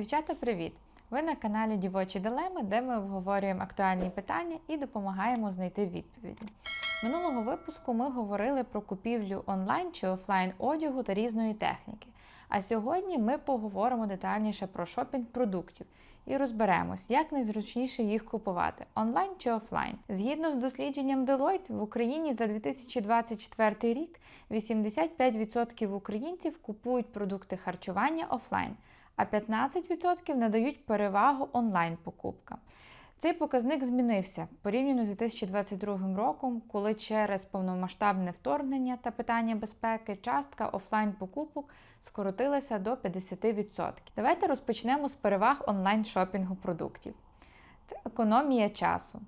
Дівчата, привіт! Ви на каналі Дівочі Дилеми, де ми обговорюємо актуальні питання і допомагаємо знайти відповіді. Минулого випуску ми говорили про купівлю онлайн чи офлайн одягу та різної техніки. А сьогодні ми поговоримо детальніше про шопінг продуктів і розберемось, як найзручніше їх купувати онлайн чи офлайн. Згідно з дослідженням Deloitte, в Україні за 2024 рік 85% українців купують продукти харчування офлайн а 15% надають перевагу онлайн-покупкам. Цей показник змінився порівняно з 2022 роком, коли через повномасштабне вторгнення та питання безпеки частка офлайн-покупок скоротилася до 50%. Давайте розпочнемо з переваг онлайн-шопінгу продуктів. Це економія часу.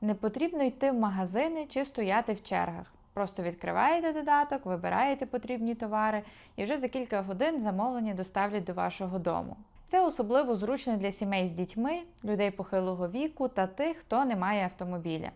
Не потрібно йти в магазини чи стояти в чергах. Просто відкриваєте додаток, вибираєте потрібні товари і вже за кілька годин замовлення доставлять до вашого дому. Це особливо зручно для сімей з дітьми, людей похилого віку та тих, хто не має автомобіля.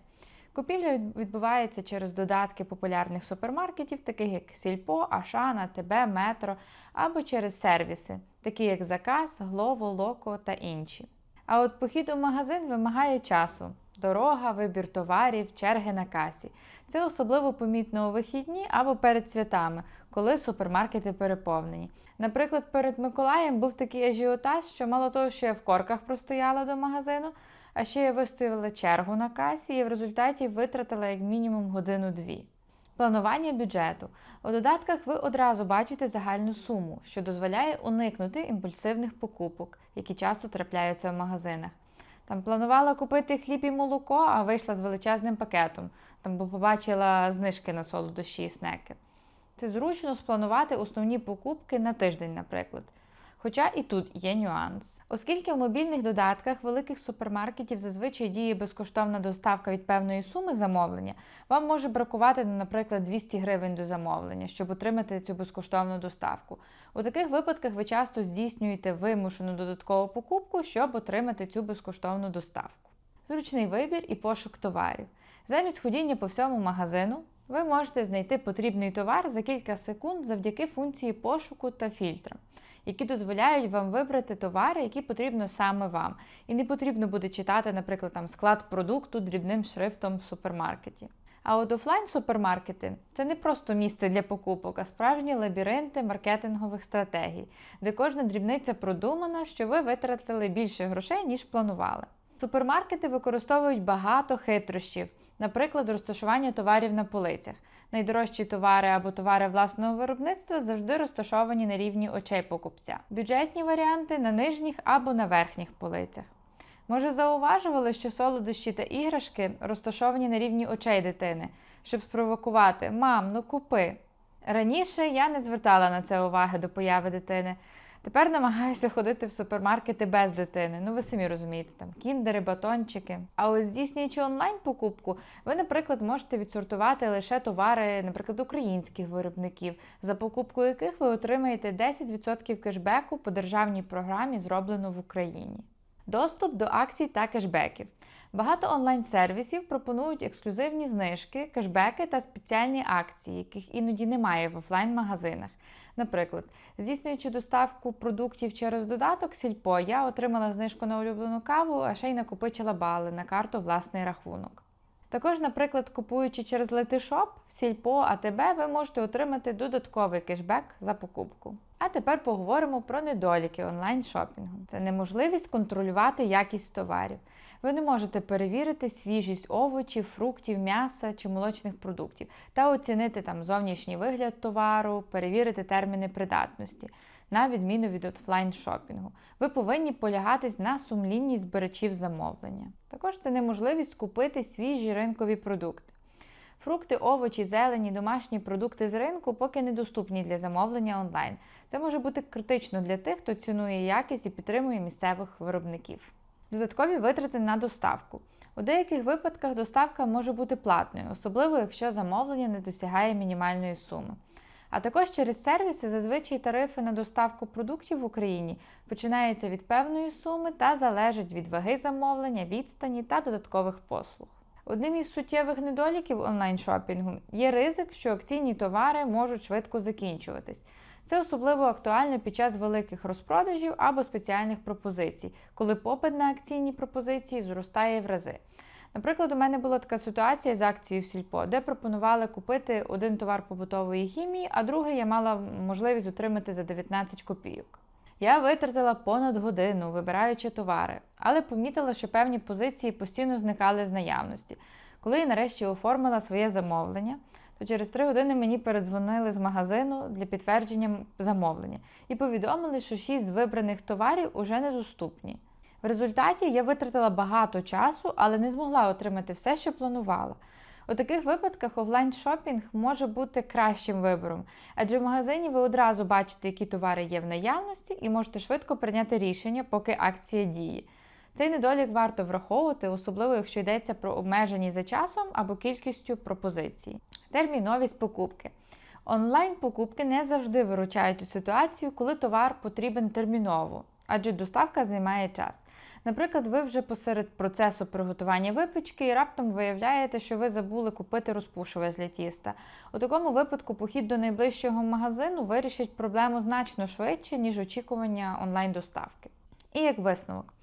Купівля відбувається через додатки популярних супермаркетів, таких як Сільпо, Ашана, ТБ, Метро, або через сервіси, такі як Заказ, Глово, Локо та інші. А от похід у магазин вимагає часу дорога, вибір товарів, черги на касі. Це особливо помітно у вихідні або перед святами, коли супермаркети переповнені. Наприклад, перед Миколаєм був такий ажіотаж, що мало того, що я в корках простояла до магазину, а ще я вистояла чергу на касі і в результаті витратила як мінімум годину-дві. Планування бюджету. У додатках ви одразу бачите загальну суму, що дозволяє уникнути імпульсивних покупок, які часто трапляються в магазинах. Там планувала купити хліб і молоко, а вийшла з величезним пакетом, там бо побачила знижки на солодощі і снеки. Це зручно спланувати основні покупки на тиждень, наприклад. Хоча і тут є нюанс. Оскільки в мобільних додатках великих супермаркетів зазвичай діє безкоштовна доставка від певної суми замовлення, вам може бракувати, наприклад, 200 гривень до замовлення, щоб отримати цю безкоштовну доставку. У таких випадках ви часто здійснюєте вимушену додаткову покупку, щоб отримати цю безкоштовну доставку. Зручний вибір і пошук товарів. Замість ходіння по всьому магазину. Ви можете знайти потрібний товар за кілька секунд завдяки функції пошуку та фільтрам які дозволяють вам вибрати товари, які потрібно саме вам. І не потрібно буде читати, наприклад, там склад продукту дрібним шрифтом в супермаркеті. А от офлайн-супермаркети це не просто місце для покупок, а справжні лабіринти маркетингових стратегій, де кожна дрібниця продумана, що ви витратили більше грошей, ніж планували. Супермаркети використовують багато хитрощів, наприклад, розташування товарів на полицях. Найдорожчі товари або товари власного виробництва завжди розташовані на рівні очей покупця. Бюджетні варіанти на нижніх або на верхніх полицях. Може, зауважували, що солодощі та іграшки розташовані на рівні очей дитини, щоб спровокувати Мам, ну купи. Раніше я не звертала на це уваги до появи дитини. Тепер намагаюся ходити в супермаркети без дитини. Ну, ви самі розумієте, там кіндери, батончики. А ось здійснюючи онлайн-покупку, ви, наприклад, можете відсортувати лише товари, наприклад, українських виробників, за покупку яких ви отримаєте 10% кешбеку по державній програмі, зроблено в Україні. Доступ до акцій та кешбеків. Багато онлайн-сервісів пропонують ексклюзивні знижки, кешбеки та спеціальні акції, яких іноді немає в офлайн-магазинах. Наприклад, здійснюючи доставку продуктів через додаток Сільпо, я отримала знижку на улюблену каву, а ще й накопичила бали на карту власний рахунок. Також, наприклад, купуючи через Летишоп, Сільпо, АТБ, ви можете отримати додатковий кешбек за покупку. А тепер поговоримо про недоліки онлайн-шопінгу. Це неможливість контролювати якість товарів. Ви не можете перевірити свіжість овочів, фруктів, м'яса чи молочних продуктів та оцінити там зовнішній вигляд товару, перевірити терміни придатності, на відміну від офлайн шопінгу. Ви повинні полягатись на сумлінність збирачів замовлення. Також це неможливість купити свіжі ринкові продукти. Фрукти, овочі, зелені, домашні продукти з ринку поки недоступні для замовлення онлайн. Це може бути критично для тих, хто цінує якість і підтримує місцевих виробників. Додаткові витрати на доставку. У деяких випадках доставка може бути платною, особливо якщо замовлення не досягає мінімальної суми. А також через сервіси зазвичай тарифи на доставку продуктів в Україні починаються від певної суми та залежать від ваги замовлення, відстані та додаткових послуг. Одним із суттєвих недоліків онлайн-шопінгу є ризик, що акційні товари можуть швидко закінчуватись. Це особливо актуально під час великих розпродажів або спеціальних пропозицій, коли попит на акційні пропозиції зростає в рази. Наприклад, у мене була така ситуація з акцією в Сільпо, де пропонували купити один товар побутової хімії, а другий я мала можливість отримати за 19 копійок. Я витратила понад годину, вибираючи товари, але помітила, що певні позиції постійно зникали з наявності. Коли я нарешті оформила своє замовлення, то через три години мені передзвонили з магазину для підтвердження замовлення і повідомили, що шість з вибраних товарів уже недоступні. В результаті я витратила багато часу, але не змогла отримати все, що планувала. У таких випадках офлайн шопінг може бути кращим вибором, адже в магазині ви одразу бачите, які товари є в наявності, і можете швидко прийняти рішення, поки акція діє. Цей недолік варто враховувати, особливо якщо йдеться про обмежені за часом або кількістю пропозицій. Терміновість покупки. Онлайн-покупки не завжди виручають у ситуацію, коли товар потрібен терміново, адже доставка займає час. Наприклад, ви вже посеред процесу приготування випічки і раптом виявляєте, що ви забули купити розпушувач для тіста. У такому випадку похід до найближчого магазину вирішить проблему значно швидше, ніж очікування онлайн-доставки. І як висновок.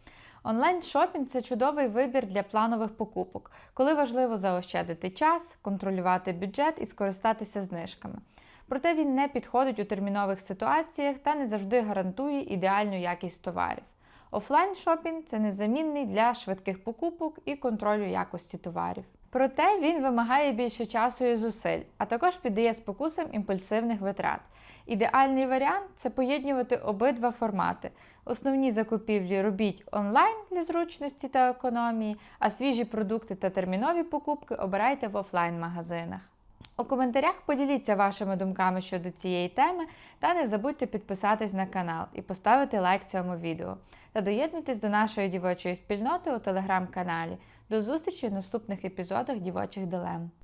Онлайн-шопінг це чудовий вибір для планових покупок, коли важливо заощадити час, контролювати бюджет і скористатися знижками. Проте він не підходить у термінових ситуаціях та не завжди гарантує ідеальну якість товарів. Офлайн шопінг це незамінний для швидких покупок і контролю якості товарів. Проте він вимагає більше часу і зусиль, а також піддає спокусам імпульсивних витрат. Ідеальний варіант це поєднувати обидва формати. Основні закупівлі робіть онлайн для зручності та економії, а свіжі продукти та термінові покупки обирайте в офлайн-магазинах. У коментарях поділіться вашими думками щодо цієї теми та не забудьте підписатись на канал і поставити лайк цьому відео. Та доєднуйтесь до нашої дівочої спільноти у телеграм-каналі. До зустрічі в наступних епізодах дівочих дилем.